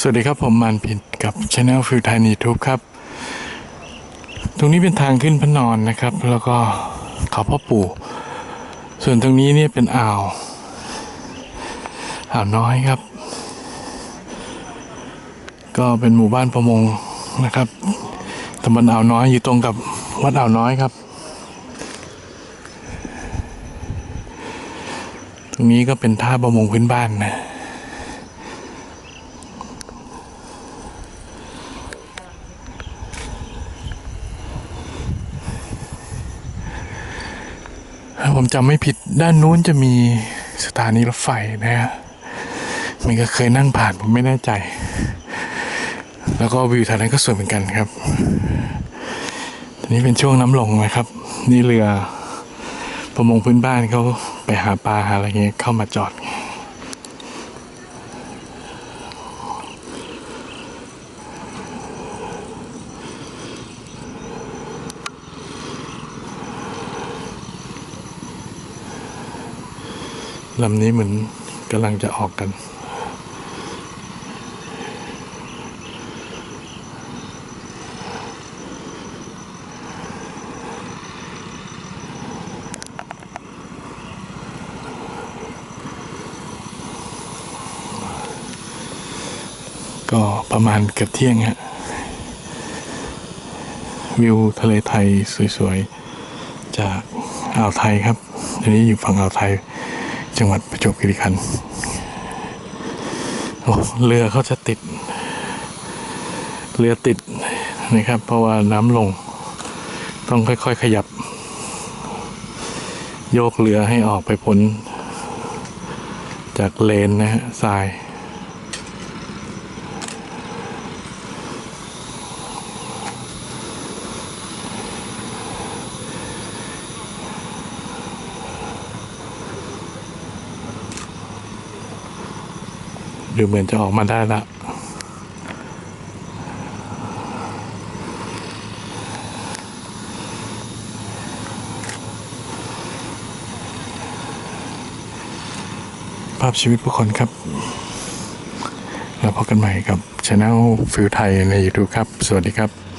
สวัสดีครับผมมันผิดกับช anel ฟิวไทยนีทูบครับ ตรงนี้เป็นทางขึ้นพระนอนนะครับ แล้วก็เขาพ่อปู่ ส่วนตรงนี้เนี่ยเป็นอ่าวอ่าวน้อยครับ ก็เป็นหมู่บ้านประมงนะครับตำบลอ่าวน้อยอยู่ตรงกับวัดอ่าวน้อยครับ ตรงนี้ก็เป็นท่าประมงพื้นบ้านนะ ถ้าผมจำไม่ผิดด้านนู้นจะมีสถานีรถไฟนะฮะมันก็เคยนั่งผ่านผมไม่แน่ใจ แล้วก็วิวแถวนั้นก็สวยเหมือนกันครับทีนี้เป็นช่วงน้ำลงนะครับ นี่เรือประมงพื้นบ้านเขาไปหาปลาหาอะไรเงี้ยเข้ามาจอด ลำนี้เหมือนกำลังจะออกกัน ก็ประมาณเกือบเที่ยงฮะวิวทะเลไทยสวยๆ จากอ่าวไทยครับทีนี้อยู่ฝั่งอ่าวไทย จังหวัดประจวบคีรีขันธ์โอ้เรือเขาจะติด เรือติดนะครับ เพราะว่าน้ำลง ต้องค่อยๆขยับ โยกเรือให้ออกไปพ้นจากเลนนะฮะทราย ดูเหมือนจะออกมาได้ละภาพชีวิตผู้คนครับ แล้วพบกันใหม่กับช anel ฟิวไทยใน YouTube ครับ สวัสดีครับ